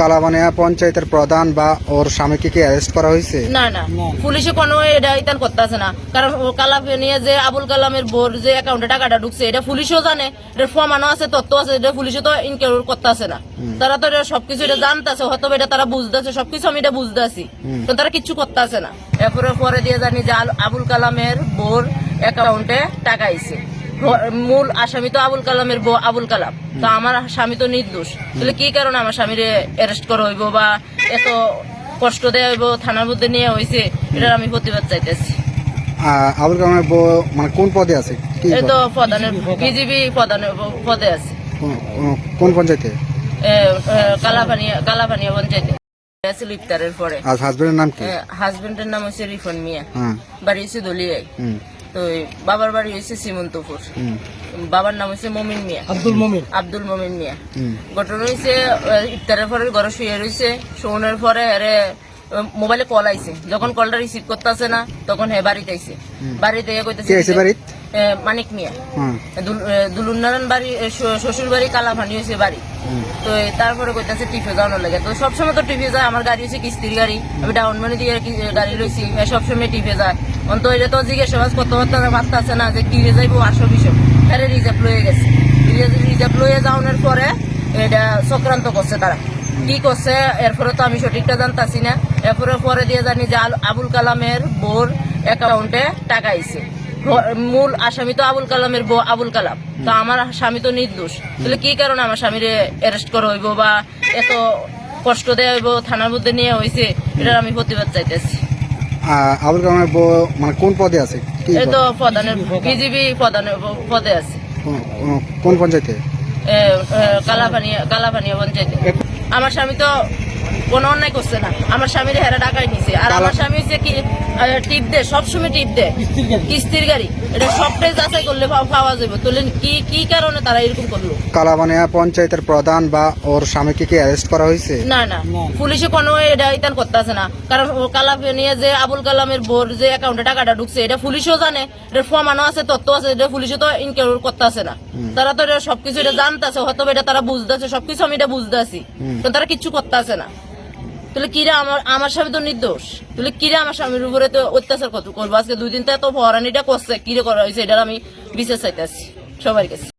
কালাবানিয়া পঞ্চায়েতের প্রধান বা ওর স্বামীকে কি অ্যারেস্ট করা হয়েছে? না না। পুলিশে কোনো এটা ইতান করতেছে না। কারণ ও কালাম নিয়ে যে আবুল কালামের বোর যে অ্যাকাউন্টে টাকাটা ঢুকছে এটা পুলিশও জানে। এটা ফমানো আছে তথ্য আছে এটা পুলিশে তো ইনকোয়ারি করতেছে না। তারা তো এটা সবকিছু এটা জানতেছে হয়তো এটা তারা বুঝতেছে সবকিছু আমি এটা বুঝতেছি। তো তারা কিচ্ছু করতেছে না। এরপরে পরে দিয়ে জানি যে আবুল কালামের বোর অ্যাকাউন্টে টাকা আইছে। মূল আসামি তো আবুল কালামের বউ আবুল কালাম। তো আমার স্বামী তো নির্দোষ। তাহলে কি কারণে আমার স্বামীরে অ্যারেস্ট করা হইব বা এত কষ্ট দেওয়া হইব থানার মধ্যে নিয়ে হয়েছে এটার আমি প্রতিবাদ চাইতেছি। আবুল কালামের বউ মানে কোন পদে আছে? এই? তো প্রধানের বিজেপি প্রধানের পদে আছে। কোন- পঞ্চায়েতে? কালাপানিয়া কালাপানিয়া পঞ্চায়েতে। ইফতারের পরে। আর হাজবেন্ডের নাম কি? হাজবেন্ডের নাম হচ্ছে রিফন মিয়া। হ্যাঁ। বাড়ি হচ্ছে দলিয়াই। হুম। তো বাবার বাড়ি হয়েছে সীমন্তপুর বাবার নাম হয়েছে মমিন মিয়া। আব্দুল মমিন। আব্দুল মমিন মিয়া। ঘটনা হয়েছে ইফতারের পরে ঘরে শুয়ে রয়েছে শোনের পরে আরে মোবাইলে কল আইছে। যখন কলটা রিসিভ করতেছে না তখন হে বাড়িতে আইছে। বাড়িতে কইতেছে বাড়িত? মানিক মিয়া। দুলুন্নারায়ণ বাড়ি শ্বশুর বাড়ি কালাফানি হয়েছে বাড়ি। তো তারপরে কইতাছে টিফে যাওয়ানোর লাগে। তো সবসময় তো টিপে যায় আমার গাড়ি হচ্ছে কিস্তির গাড়ি। আমি ডাউন মানি দিয়ে গাড়ি লইছি সবসময় টিফে যায়। অন্ত এটা তো জিজ্ঞেস বাস করতে পারতে পারতেছে না যে কি যাইবো আসো বিষয়। হ্যাঁ রিজার্ভ লয়ে গেছে। রিজার্ভ লয়ে যাওয়ানোর পরে এটা চক্রান্ত করছে তারা। কি করছে এরপরে তো আমি সঠিকটা জানতাছি না। এরপরে পরে দিয়ে জানি যে আবুল কালামের বোর অ্যাকাউন্টে টাকা আইছে। মূল আসামি তো আবুল কালামের বউ আবুল কালাম। তো আমার স্বামী তো নির্দোষ। তাহলে কি কারণে আমার স্বামীরে অ্যারেস্ট করা হইব বা এত কষ্ট দেওয়া হইব থানার মধ্যে নিয়ে হয়েছে এটার আমি প্রতিবাদ চাইতেছি। আবুল কালামের বউ মানে কোন পদে আছে? এই? তো প্রধানের বিজেপি প্রধানের পদে আছে। কোন- পঞ্চায়েতে? কালাপানিয়া কালাপানিয়া পঞ্চায়েতে। আমার স্বামী তো কোনো অন্যায় করছে না। আমার স্বামীর হেরা টাকাই নিছে। আর আমার স্বামী হচ্ছে কি টিপ দে সবসময় টিপ দে কিস্তির গাড়ি। এটা সবটাই যাচাই করলে পাওয়া- যাবে। তাহলে কি কি কারণে তারা এরকম করল? কালাবানিয়া পঞ্চায়েতের প্রধান বা ওর স্বামীকে কি অ্যারেস্ট করা হয়েছে? না না। পুলিশে কোনো এটা ইতান করতেছে না। কারণ ও কালাম নিয়ে যে আবুল কালামের বোর যে অ্যাকাউন্টে টাকাটা ঢুকছে এটা পুলিশও জানে। এটা ফমানো আছে তথ্য আছে এটা পুলিশে তো ইনকোয়ারি করতেছে না। তারা তো এটা সবকিছু এটা জানতেছে হয়তো এটা তারা বুঝতেছে সবকিছু আমি এটা বুঝতেছি। তো তারা কিচ্ছু করতেছে না। তাহলে কিরা আমার আমার স্বামী তো নির্দোষ। তাহলে কিরা আমার স্বামীর উপরে তো অত্যাচার কত করব? আজকে দুই দিন তো এত ভরানিটা করছে। কিরে করা হয়েছে? এটা আমি বিশ্বাস চাইতেছি। সবার কাছে